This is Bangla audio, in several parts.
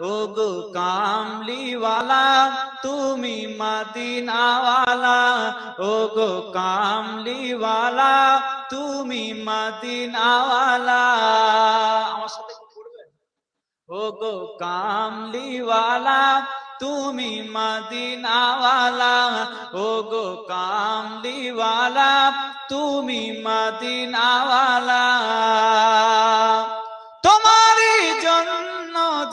ও গো কামলিওয়ালা, তুমি মদিনাওয়ালা। ও গো কামলিওয়ালা, তুমি মদিনাওয়ালা। ও গো কামলিওয়ালা, তুমি মদিনাওয়ালা। ও গো কামলিওয়ালা, তুমি মদিনাওয়ালা।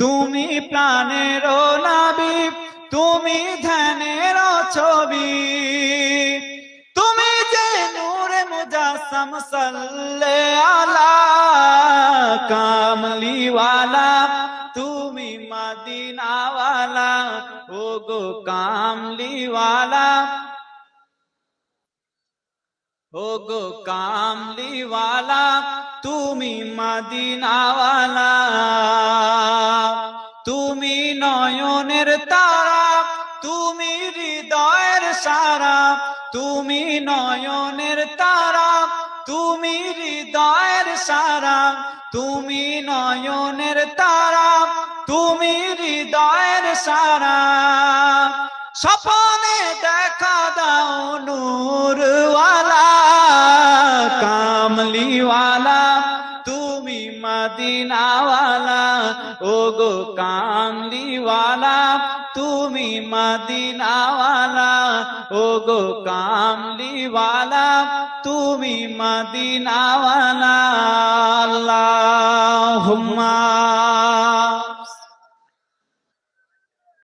তুমি প্রাণের নাবি, তুমি ধ্যানের ছবি। তুমি যে নূরে মুজাসম সাল্লে আলা, কামলিওয়ালা। তুমি মদিনাওয়ালা ও গো কামলিওয়ালা। ও গো কামলিওয়ালা, তুমি মদিনাওয়ালা। নয়নের তারা, তুমি হৃদয়ের সারা। তুমি নয়নের তারা, তুমি হৃদয়ের সারা। তুমি নয়নের তারা, তুমি হৃদয়ের সারা। স্বপনে মদিনাওয়ালা ও গো কামলিওয়ালা তুমি মদিনাওয়ালা ও গো কামলিওয়ালা তুমি মদিনাওয়ালা আল্লাহুম্মা।